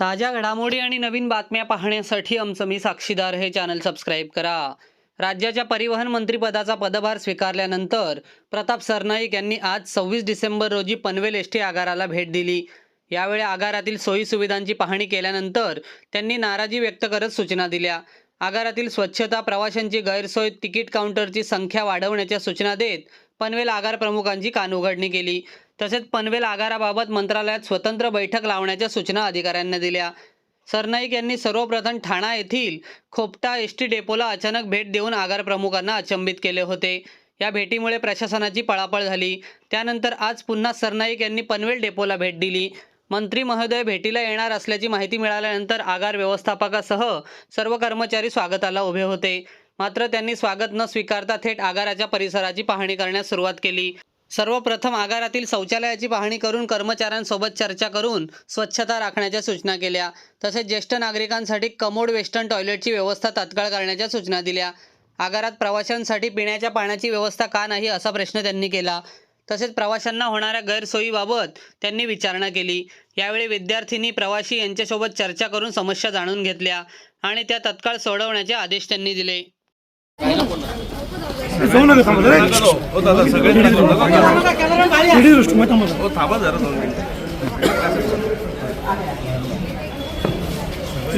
ताज्या घडामोडी आणि नवीन बातम्या पाहण्यासाठी आमचं मी साक्षीदार हे चॅनल सबस्क्राईब करा. राज्याच्या परिवहन मंत्रीपदाचा पदभार स्वीकारल्यानंतर प्रताप सरनाईक यांनी आज सव्वीस डिसेंबर रोजी पनवेल एस टी आगाराला भेट दिली. यावेळी आगारातील सोयीसुविधांची पाहणी केल्यानंतर त्यांनी नाराजी व्यक्त करत सूचना दिल्या. आगारातील स्वच्छता प्रवाशांची गैरसोय तिकीट काउंटरची संख्या वाढवण्याच्या सूचना देत पनवेल आगार प्रमुखांची कानउघडणी केली. तसेच पनवेल आगाराबाबत मंत्रालयात स्वतंत्र बैठक लावण्याच्या सूचना अधिकाऱ्यांना दिल्या. सरनाईक यांनी सर्वप्रथम ठाणा येथील खोपटा एस टी डेपोला अचानक भेट देऊन आगार प्रमुखांना अचंबित केले होते. या भेटीमुळे प्रशासनाची पळापळ झाली. त्यानंतर आज पुन्हा सरनाईक यांनी पनवेल डेपोला भेट दिली. मंत्री महोदय भेटीला येणार असल्याची माहिती मिळाल्यानंतर आगार व्यवस्थापकासह सर्व कर्मचारी स्वागताला उभे होते. मात्र त्यांनी स्वागत न स्वीकारता थेट आगाराच्या परिसराची पाहणी करण्यास सुरुवात केली. सर्वप्रथम आगारातील शौचालयाची पाहणी करून कर्मचाऱ्यांसोबत चर्चा करून स्वच्छता राखण्याच्या सूचना केल्या. तसेच ज्येष्ठ नागरिकांसाठी कमोड वेस्टर्न टॉयलेटची व्यवस्था तात्काळ करण्याच्या सूचना दिल्या. आगारात प्रवाशांसाठी पिण्याच्या पाण्याची व्यवस्था का नाही असा प्रश्न त्यांनी केला. तसेच प्रवाशांना होणाऱ्या गैरसोयीबाबत त्यांनी विचारणा केली. यावेळी विद्यार्थिनी प्रवाशी यांच्यासोबत चर्चा करून समस्या जाणून घेतल्या आणि त्या तत्काळ सोडवण्याचे आदेश त्यांनी दिले. जाऊ नका थांबा जरा. हो दादा सगळे शिडी दृष्टी मग थांबा जरा. हो थांबा जरा दोन मिनिटं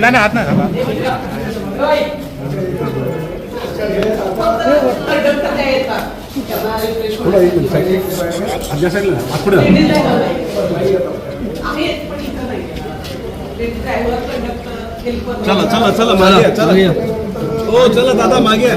नाही नाही हात नाही घाला. चला चला चला मागे या, चला हो चला दादा मागे या.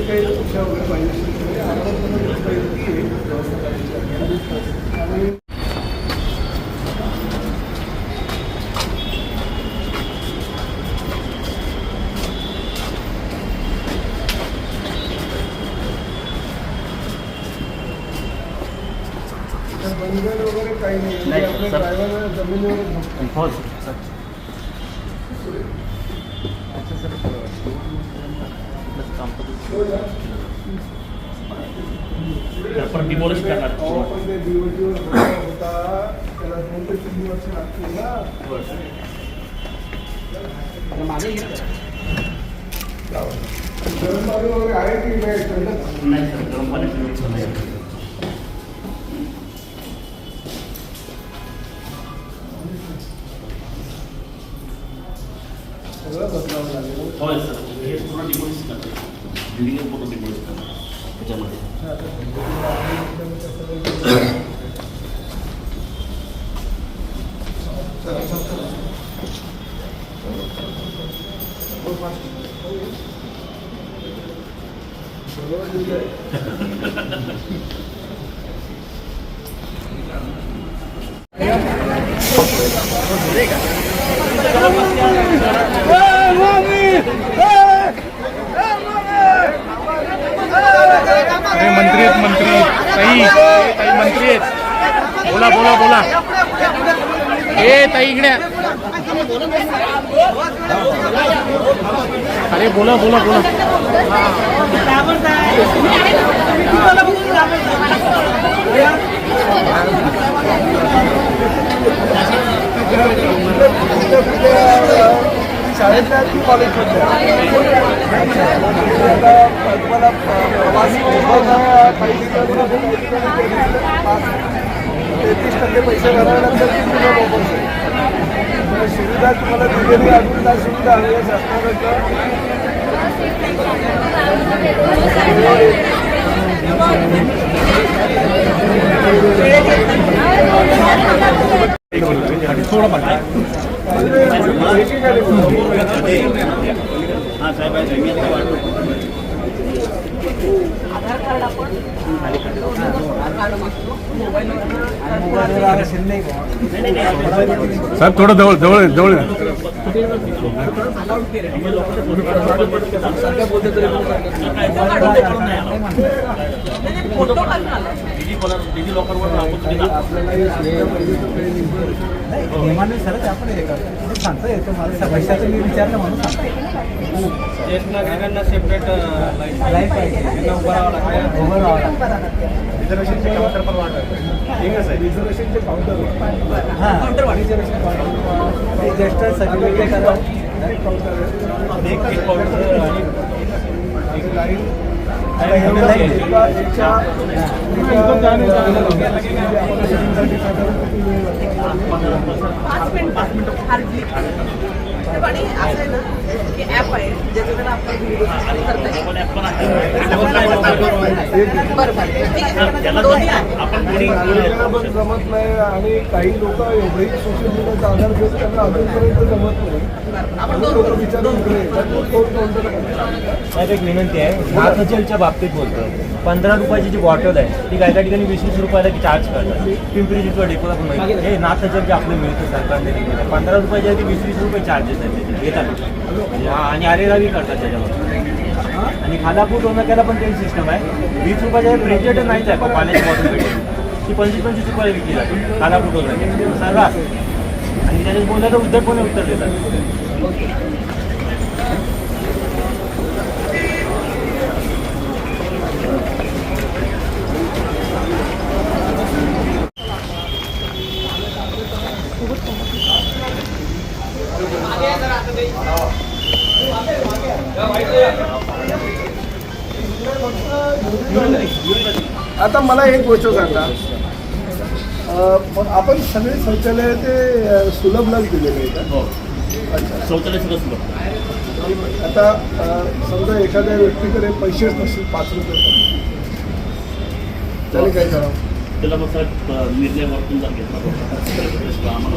जे काही शिक्षा वगैरे पाहिजे असेल तर बंधन वगैरे काही नाही. ड्रायव्हर जमिनीवर झोपतात. पण डिमोलिश करणार. होता त्याला दोन ते तीन वर्ष लागतील ना. गरम पाणी वगैरे आहे की नाही नाही सर गरम पाणी अरे बोला बोला बोला शाळेतल्या की कॉलेजमधल्या आता तुम्हाला प्रवासी विभाग काही ठिकाणी काही ठिकाणी तेहतीस टक्के पैसे भरल्यानंतर ती पुन्हा वापस आहे म्हणजे सुविधा तुम्हाला दिलेली अजून काय सुविधा हवी आहे शासनाकडनं? आधार कार्ड आपण साहेब थोडं जवळ जवळ जवळ या. डिजी डिजी लॉकरवर आपण तुम्ही दाखवा. ज्येष्ठ नागरिकांना सेपरेट लाईफ पाहिजे. त्यांना उभं राहावं लागतं. रिझर्वेशनचे काउंटर पण वाढत ठीक आहे रिझर्वेशनचे काउंटर काउंटर रिझर्वेशन काउंटर ज्येष्ठ सर्टिफिकेट एक काउंटर एक काउंटर आणि एक लाईन आणि असं आहे ना की ॲप आहे ज्याच्याकडे आपण व्हिडिओ करता येईल बरं बरं. ठीक आहे दोन्ही आहे आपण कोणी आपल्याला पण जमत नाही आणि काही लोक एवढेही सोशल मीडियाचा आधार घेऊन त्यांना अजूनपर्यंत जमत नाही. आपण लोक दोन विचारून इकडे साहेब एक विनंती आहे. नाथजलच्या बाबतीत बोलतो पंधरा रुपयाची जी बॉटल आहे ती काय काही ठिकाणी वीस वीस रुपयाला चार्ज करतात. पिंपरी चिंचवड डेपोला पण माहिती नाथ हे नाथजल जे आपलं मिळतं सरकारने दिलेलं पंधरा रुपयाच्या आधी वीस वीस रुपये चार्जेस आहेत घेतात. हा, आणि आरेरावी करतात त्याच्यावर आणि खालापूर डोनाक्याला पण तेच सिस्टम आहे. वीस रुपयाच्या रेंजेट नाहीच आहे पाण्याची बॉटल भेटेल. ती पंचवीस पंचवीस रुपयाला विकली जाते. खालापूर डोनाक्या सर्रास. आणि त्याच्यात बोललं तर उद्धटपणे उत्तर देतात. आता मला एक गोष्ट सांगा. आपण सगळे शौचालय ते अं, सुलभलाच दिलेले आहे हो. का अच्छा. शौचालय सगळं सुरू आता समजा एखाद्या व्यक्तीकडे पैसेच नसतील पाच रुपये त्याने काय करावं? त्याला मग साहेब निर्णय वरतून जर घेतला. आम्हाला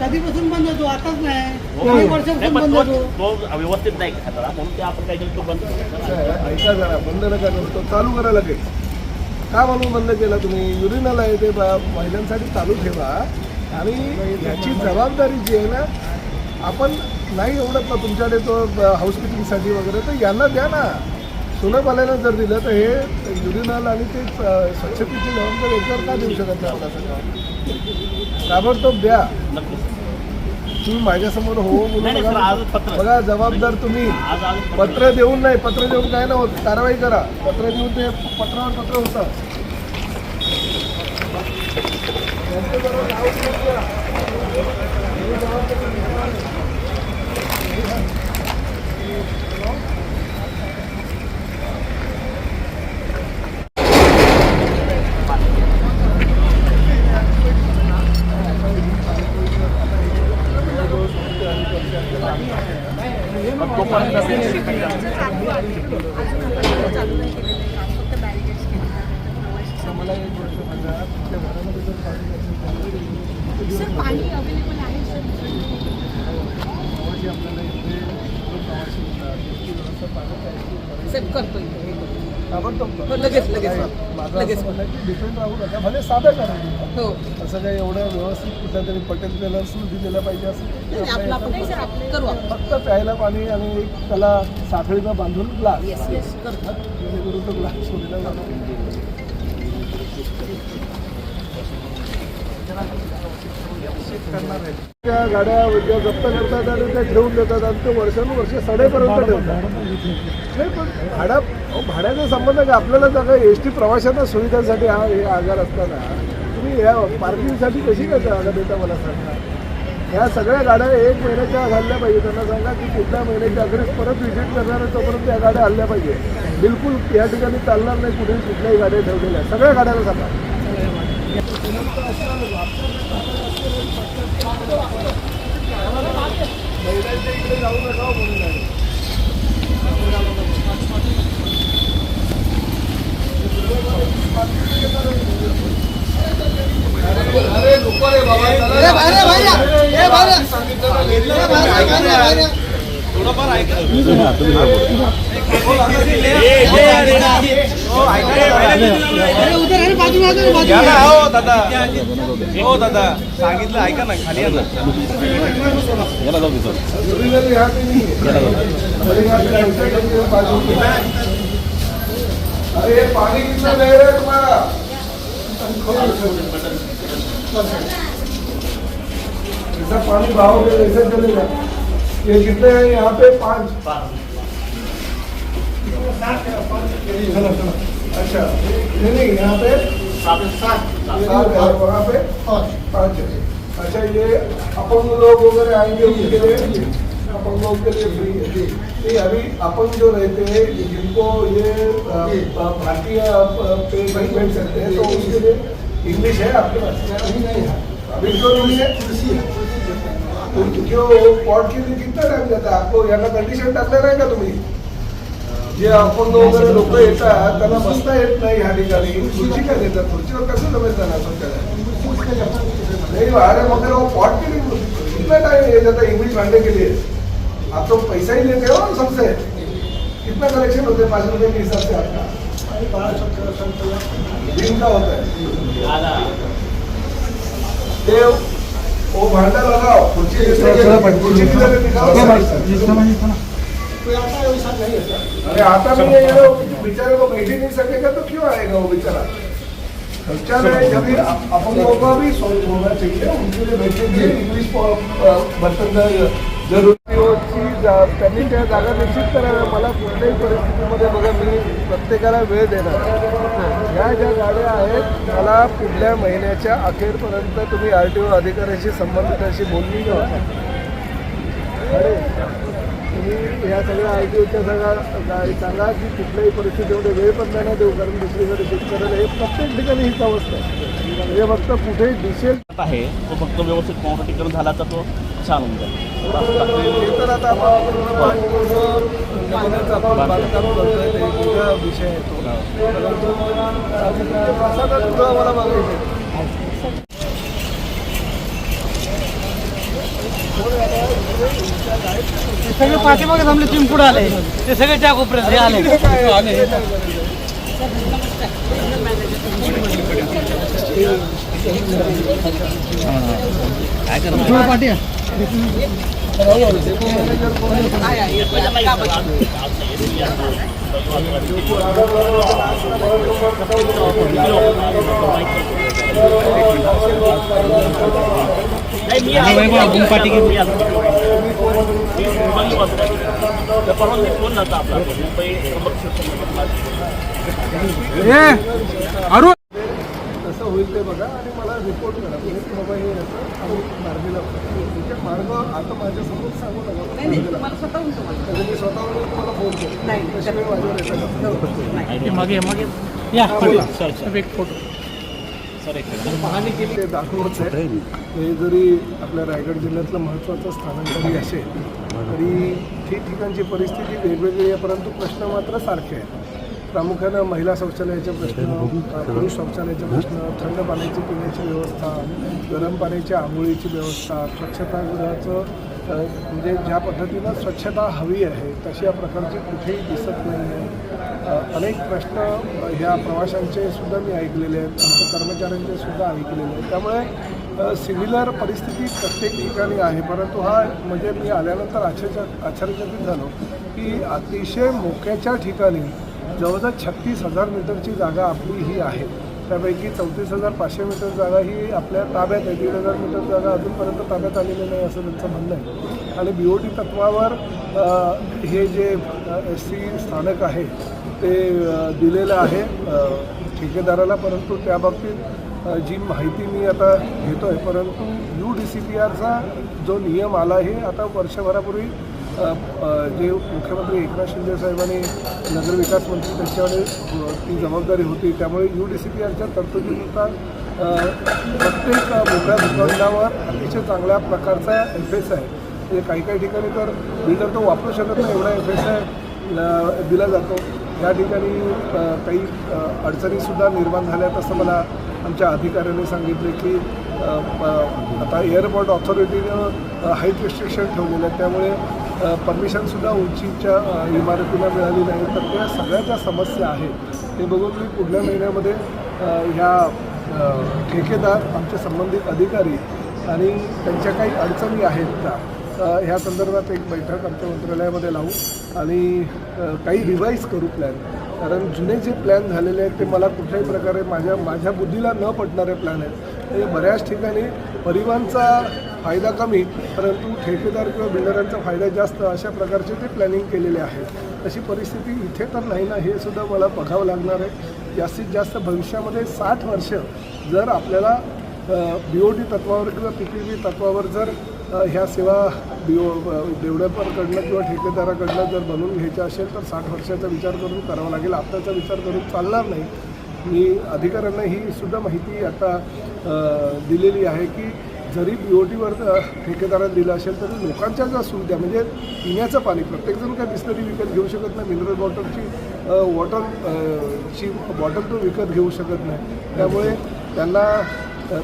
कधीपासून बंद होतो? आताच नाही. हो. काही वर्षापासून बंद होतो. तो व्यवस्थित नाही खाताला म्हणून ते आपण काय केलं तो बंद करायचा. ऐका जरा बंद नका तो चालू करा लगेच. का म्हणून बंद केला तुम्ही? युरिनल आहे ते महिलांसाठी चालू ठेवा. आणि याची जबाबदारी जी आहे ना आपण नाही एवढत ना तुमच्याकडे तो हाऊसकीपिंगसाठी वगैरे तर यांना द्या ना. सुनबाल्यानं जर दिलं तर हे युरिनल आणि ते स्वच्छतेची जबाबदारी याच्यावर का देऊ शकत नाही मला सांगा ताबडतोब द्या. तुम्ही माझ्यासमोर हो पत्र. बघा जबाबदार तुम्ही. पत्र. देऊन नाही पत्र देऊन काय ना होत. कारवाई करा. पत्र देऊन ते पत्रावर पत्र होतं नाव घेऊन द्या. मला एक गोष्ट सांगा तुमच्या घरामध्ये जर पाणी नसेल तर सर पाणी अवेलेबल आहे सर आपल्याला इथे सेट करतो इथे हे. ताबडतोब. हो, लगेच, लगेच. माझं लगेच. म्हणणं की राहू नका भले साधं करा. हो असं काही एवढं व्यवस्थित कुठल्या तरी पटेल टेलर्स दिलं पाहिजे असं फक्त प्यायला पाणी आणि एक त्याला साखळीनं बांधून ग्लास जेणेकरून तो ग्लास सोडला जातो त्या गाड्या ज्या जप्त करतात आणि त्या ठेवून देतात आणि ते वर्षानुवर्ष सडेपर्यंत ठेवतात. नाही पण भाड्याचा संबंध काय आपल्याला काही एस टी प्रवाशांना सुविधांसाठी हा हे आजार असताना तुम्ही या पार्किंगसाठी कशी काय जागा देता मला सांगा? ह्या सगळ्या गाड्या एक महिन्याच्या आत हल्ल्या पाहिजे. त्यांना सांगा की पुढल्या महिन्याच्या अखेरीस परत व्हिजिट करणार आहे तोपर्यंत या गाड्या हल्ल्या पाहिजे. बिलकुल या ठिकाणी चालणार नाही कुठेही कुठल्याही गाड्या ठेवलेल्या. सगळ्या गाड्याला सांगा. महिलांच्या इकडे जाऊ नका म्हणून अरे नको रे बाबा थोडंफार ऐका या ना हो दादा हो दादा सांगितलं ऐका ना खाली या ना सुरीनगर यहाँ पे नहीं है बड़ीघाट का ऐसा करके बाजू में। अरे ये पानी कितना दे रहे हैं तुम्हारा ऐसा पानी बहाओगे वैसे चलेगा ये कितने हैं यहाँ पे पाँच चलो, चलो। अच्छा नहीं नहीं यहाँ पे वहाँ पे पाँच अच्छा ये अपंग लोग वगैरह आएंगे उनके लिए अपंगों के लिए फ्री है नहीं अभी अपन जो रहते हैं जिनको ये भारतीय अ, पे नहीं बैठ सकते हैं तो उसके लिए इंग्लिश है आपके पास अभी क्यों नहीं है तो क्यों पॉट के लिए कितना टाइम जाता है आपको यहाँ कंडिशन टाकलं नाही का तुम्ही जे अपंग वगैरे लोक येतात त्यांना बसता येत नाही ह्या ठिकाणी खुर्ची काय देतात खुर्चीवर कसं जमेल त्यांना स्वतःला नहीं अरे मगर वो पॉट के लिए कितना टाइम ले जाता इंग्लिश पढ़ने के लिए। आप तो पैसा ही लेते हो सबसे। कितना कलेक्शन होते हैं पाँच रुपए के हिसाब से आपका। दिन का होता है। ये वो भांडा लगाओ। कुर्सी कुर्सी किधर दिखाओ। अरे आता नहीं ये लोग वो बेचारे को बैठ ही नहीं सकेगा तो क्यों आएगा वो बेचारा? खर्चा में जब भी अपन लोगों का भी सोच होना चाहिए उनके लिए बैठने के लिए इंग्लिश बर्तन जरूरी हो चीज हो, त्यांनी त्या जागा निश्चित कराव्या मला कुठल्याही परिस्थितीमध्ये बघा मी प्रत्येकाला वेळ देणार. ह्या ज्या गाड्या आहेत मला पुढल्या महिन्याच्या अखेरपर्यंत तुम्ही आर टी ओ अधिकाऱ्याशी संबंधिताशी बोलली घ्या. अरे तुम्ही या सगळ्या आय टी ओच्या सगळ्या सांगा की कुठल्याही परिस्थितीमध्ये वेळ पण नाही देऊ कारण दुसरीकडे शेतकऱ्याला हे प्रत्येक ठिकाणी हीच अवस्था आहे. म्हणजे फक्त कुठेही दिसेल. आहे तो फक्त व्यवस्थित कॉन्ट्रॅक्टीकरण झाला तर तो छान होऊन जाईल. तर आता आपण विषय आहे तो परंतु प्रसादात तुला मला बघायचं सगळे पाठीमागे थांबले तुम्ही पुढे आले. ते सगळे त्या कोपऱ्यात हे आले. पाठी परवानगी फोन नव्हता आपला मुंबई कसं होईल ते बघा आणि मला रिपोर्ट करा. की बाबा हे आम्ही मार्गीला मार्ग आता माझ्यासमोर सांगू नका. नाही नाही तुम्हाला स्वतःहून तुम्हाला. म्हणजे मी स्वतःहून तुम्हाला फोन करतो. माझ्यावर का? मागे मागे. या एक फोटो पाहणी केली? ते दाखवत आहे. हे जरी आपल्या रायगड जिल्ह्यातलं महत्त्वाचं स्थान असेल तरी ठिकठिकाणची परिस्थिती वेगवेगळी आहे परंतु प्रश्न मात्र सारखे आहेत. प्रामुख्यानं महिला शौचालयाचे प्रश्न पुरुष शौचालयाचे प्रश्न थंड पाण्याची पिण्याची व्यवस्था गरम पाण्याच्या आंघोळीची व्यवस्था स्वच्छतागृहाचं म्हणजे ज्या पद्धतीनं स्वच्छता हवी आहे तशा प्रकारची कुठेही दिसत नाही आहे. अनेक प्रश्न ह्या प्रवाशांचे सुद्धा मी ऐकलेले आहेत आमच्या कर्मचाऱ्यांचे सुद्धा ऐकलेले आहेत. त्यामुळे सिमिलर परिस्थिती प्रत्येक ठिकाणी आहे परंतु हा म्हणजे मी आल्यानंतर आश्चर्य आश्चर्यचकित झालो की अतिशय मोक्याच्या ठिकाणी जवळजवळ छत्तीस हजार मीटरची जागा आपली ही आहे. त्यापैकी चौतीस हजार पाचशे मीटर जागा ही आपल्या ताब्यात आहे. दीड हजार मीटर जागा अजूनपर्यंत ताब्यात आलेली नाही असं त्यांचं म्हणणं आहे. आणि बी ओ टी तत्वावर हे जे एस सी स्थानक आहे ते दिलेलं आहे ठेकेदाराला. परंतु त्याबाबतीत जी माहिती मी आता घेतो आहे परंतु यू डी सी पी आरचा जो नियम आला हे आता वर्षभरापूर्वी जे मुख्यमंत्री एकनाथ शिंदे साहेबांनी नगरविकास मंत्री त्यांच्याकडे ती जबाबदारी होती. त्यामुळे यू डी सी पी यांच्या तरतुदीनुसार प्रत्येक अ, मोठ्या दुकानावर अतिशय चांगल्या प्रकारचा एफ एस आहे. म्हणजे काही काही ठिकाणी तर बिल्डर तो वापरू शकत नाही एवढा एफ एस आहे दिला जातो. या ठिकाणी काही अडचणीसुद्धा निर्माण झाल्या असं मला आमच्या अधिकाऱ्यांनी सांगितले की आता एअरपोर्ट ऑथॉरिटीनं हाईट रिस्ट्रिक्शन ठेवलेलं आहे. त्यामुळे परमिशनसुद्धा उंचीच्या इमारतीला मिळाली नाही. तर त्या सगळ्या ज्या समस्या आहेत ते बघून मी पुढल्या महिन्यामध्ये ह्या ठेकेदार आमचे संबंधित अधिकारी आणि त्यांच्या काही अडचणी आहेत का ह्या संदर्भात एक बैठक आमच्या मंत्रालयामध्ये लावू आणि काही रिवाईज करू प्लॅन कारण जुने जे प्लॅन झालेले आहेत ते मला कुठल्याही प्रकारे माझ्या माझ्या बुद्धीला न पटणारे प्लॅन आहेत. म्हणजे बऱ्याच ठिकाणी परिवहनचा फायदा कमी परंतु ठेकेदार किंवा बिल्डरांचा फायदा जास्त अशा प्रकारचे ते प्लॅनिंग केलेले आहे अशी परिस्थिती इथे तर नाही ना हे सुद्धा मला बघावं लागणार आहे. जास्तीत जास्त भविष्यामध्ये साठ वर्ष जर आपल्याला बी ओ टी तत्वावर किंवा पी पी बी तत्वावर जर ह्या सेवा बी ओ डेव्हलपरकडनं किंवा ठेकेदाराकडनं जर बनवून घ्यायच्या असेल तर साठ वर्षाचा विचार करून करावा लागेल. आत्ताचा विचार करून चालणार नाही. मी अधिकाऱ्यांना ही सुद्धा माहिती आता दिलेली आहे की जरी बी ओ टीवर ठेकेदाराला दिलं असेल तरी लोकांच्या ज्या सुविधा म्हणजे पिण्याचं पाणी प्रत्येकजण काय बिस्लरी विकत घेऊ शकत नाही मिनरल बॉटलची वॉटर ची बॉटल तो विकत घेऊ शकत नाही. त्यामुळे त्यांना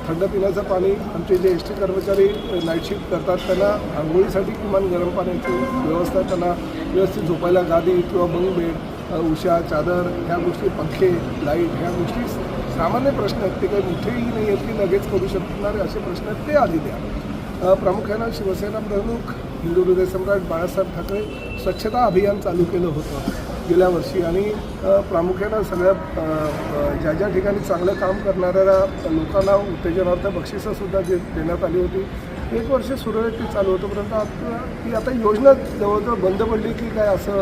थंड पिण्याचं पाणी आमचे जे एस टी कर्मचारी नाईट शिफ्ट करतात त्यांना आंघोळीसाठी किमान गरम पाण्याची व्यवस्था त्यांना व्यवस्थित झोपायला गादी किंवा बंग बेड उशा चादर ह्या गोष्टी पंखे लाइट ह्या गोष्टी सामान्य प्रश्न आहेत. ते काही मोठेही नाही आहेत की लगेच करू शकणारे असे प्रश्न आहेत ते आधी द्या. प्रामुख्यानं शिवसेना प्रमुख हिंदू हृदय सम्राट बाळासाहेब ठाकरे स्वच्छता अभियान चालू केलं होतं गेल्या वर्षी. आणि प्रामुख्यानं सगळ्या ज्या ज्या ठिकाणी चांगलं काम करणाऱ्या लोकांना उत्तेजनार्थ बक्षिसंसुद्धा दे देण्यात आली होती. एक वर्ष सुरळीत ती चालू होतं परंतु आता ती आता योजना जवळजवळ बंद पडली की काय असं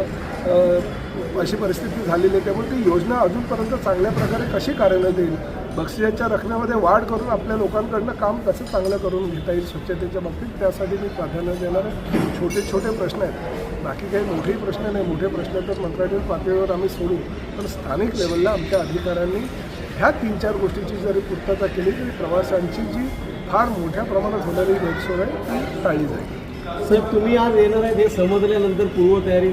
अशी परिस्थिती झालेली आहे. त्यामुळे ती योजना अजूनपर्यंत चांगल्या प्रकारे कशी कार्यान्वित येईल? बक्षिसाच्या रकमेमध्ये वाढ करून आपल्या लोकांकडनं काम कसं चांगलं करून घेता येईल स्वच्छतेच्या बाबतीत? त्यासाठी मी प्राधान्य देणार आहे. छोटे छोटे प्रश्न आहेत. बाकी काही मोठेही प्रश्न नाही. मोठे प्रश्न तर मंत्रालयीन पातळीवर आम्ही सोडू. पण स्थानिक लेवलला आमच्या अधिकाऱ्यांनी ह्या तीन चार गोष्टीची जरी पूर्तता केली तरी प्रवाशांची जी फार मोठ्या प्रमाणात होणारी गैरसोय आहे ती टाळली जाईल. साहेब तुम्ही आज येणार आहे हे समजल्यानंतर पूर्वतयारी.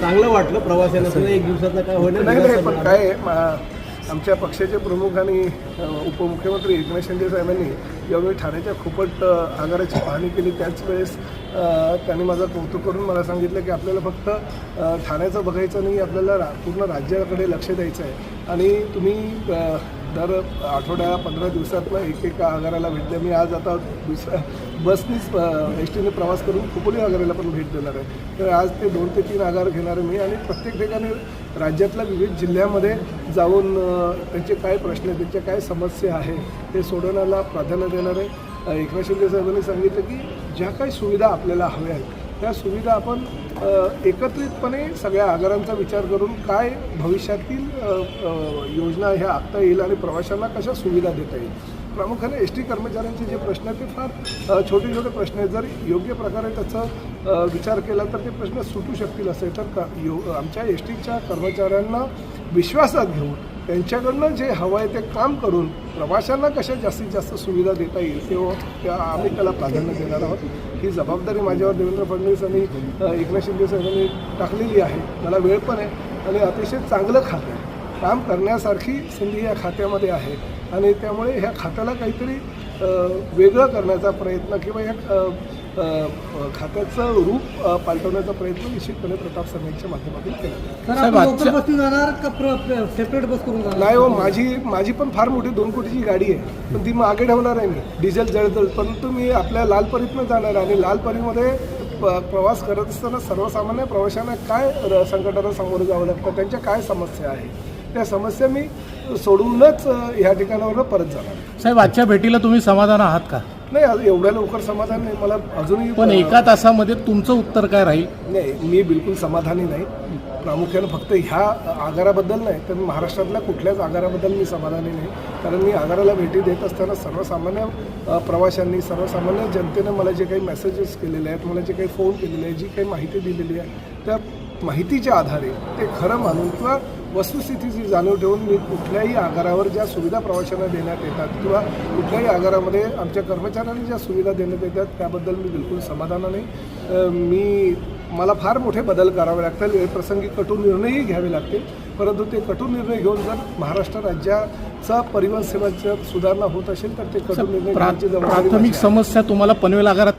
चांगलं वाटलं प्रवाशांना. सुद्धा एक दिवसाचा काय होणार नाही नाही पण काय आमच्या पक्षाचे प्रमुख आणि उपमुख्यमंत्री एकनाथ शिंदे साहेबांनी यावेळी ठाण्याच्या खुपट अ, आगाराची पाहणी केली. त्याच वेळेस त्यांनी माझं कौतुक करून मला सांगितलं की आपल्याला फक्त ठाण्याचं बघायचं नाही आपल्याला पूर्ण राज्याकडे लक्ष द्यायचं आहे. आणि तुम्ही दर आठवड्या पंधरा दिवसातला एक एका आगाराला भेट द्या. मी आज आता दुसऱ्या बसनीच एस टीने प्रवास करून खोपोली आगाराला पण भेट देणार आहे. तर आज ते दोन ते तीन आगार घेणार आहे मी आणि प्रत्येक ठिकाणी राज्यातल्या विविध जिल्ह्यामध्ये जाऊन त्यांचे काय प्रश्न आहेत त्यांच्या काय समस्या आहे ते सोडवण्याला प्राधान्य देणार आहे. एकनाथ शिंदे साहेबांनी सांगितलं की ज्या काही सुविधा आपल्याला हव्या आहेत त्या सुविधा आपण एकत्रितपणे सगळ्या आगारांचा विचार करून काय भविष्यातील योजना ह्या आखता येईल आणि प्रवाशांना कशा सुविधा देता येईल? प्रामुख्याने एस टी कर्मचाऱ्यांचे जे प्रश्न आहेत ते फार छोटे छोटे प्रश्न आहेत. जर योग्य प्रकारे त्याचा विचार केला तर ते प्रश्न सुटू शकतील असे तर का यो आमच्या एस टीच्या कर्मचाऱ्यांना विश्वासात घेऊन त्यांच्याकडनं जे हवं आहे ते काम करून प्रवाशांना कशा जास्तीत जास्त सुविधा देता येईल तेव्हा त्या आम्ही त्याला प्राधान्य देणार आहोत. ही जबाबदारी माझ्यावर देवेंद्र फडणवीस आणि एकनाथ शिंदे साहेबांनी टाकलेली आहे. मला वेळ पण आहे आणि अतिशय चांगलं खातं आहे. काम करण्यासारखी संधी या खात्यामध्ये आहे आणि त्यामुळे ह्या खात्याला काहीतरी वेगळं करण्याचा प्रयत्न किंवा या खात्याचं रूप पालटवण्याचा प्रयत्न निश्चितपणे प्रताप सरनेच्या माध्यमातून केला सेपरेट बस करून जाणार? नाही हो माझी माझी पण फार मोठी दोन कोटीची गाडी आहे. पण ती मागे ठेवणार आहे मी. डिझेल जळजळ परंतु मी आपल्या लालपरीतनं जाणार आहे आणि लालपरीमध्ये प्रवास करत असताना सर्वसामान्य प्रवाशांना काय र- संकटाला सामोरं जावं लागतं? त्यांच्या काय समस्या आहेत? त्या समस्या मी सोडूनच अ, ह्या ठिकाणावर परत जाणार साहेब आजच्या भेटीला तुम्ही समाधान आहात का? नाही एवढ्या लवकर समाधान नाही. मला अजूनही पण एका तासामध्ये तुमचं उत्तर काय राहील? नाही मी बिलकुल समाधानी नाही. प्रामुख्यानं फक्त ह्या आगाराबद्दल नाही तर महाराष्ट्रातल्या कुठल्याच आगाराबद्दल मी समाधानी नाही. कारण मी आगाराला भेटी देत असताना सर्वसामान्य प्रवाशांनी सर्वसामान्य जनतेनं मला जे काही मेसेजेस केलेले आहेत मला जे काही फोन केलेले आहेत जी काही माहिती दिलेली आहे त्या माहितीच्या आधारे ते खरं मानून किंवा वस्तुस्थितीची जाणीव ठेवून मी कुठल्याही आगारावर ज्या सुविधा प्रवाशांना देण्यात येतात किंवा कुठल्याही आगारामध्ये आमच्या कर्मचाऱ्यांना ज्या सुविधा देण्यात येतात त्याबद्दल मी बिलकुल समाधान नाही अ, मी मला फार मोठे बदल करावे लागतील वेळ प्रसंगी कटू निर्णयही घ्यावे लागतील परंतु ते कटू निर्णय घेऊन जर महाराष्ट्र राज्याचा परिवहन सेवाच्या सुधारणा होत असेल तर ते कटू निर्णय प्राथमिक. समस्या तुम्हाला पनवेल आगारात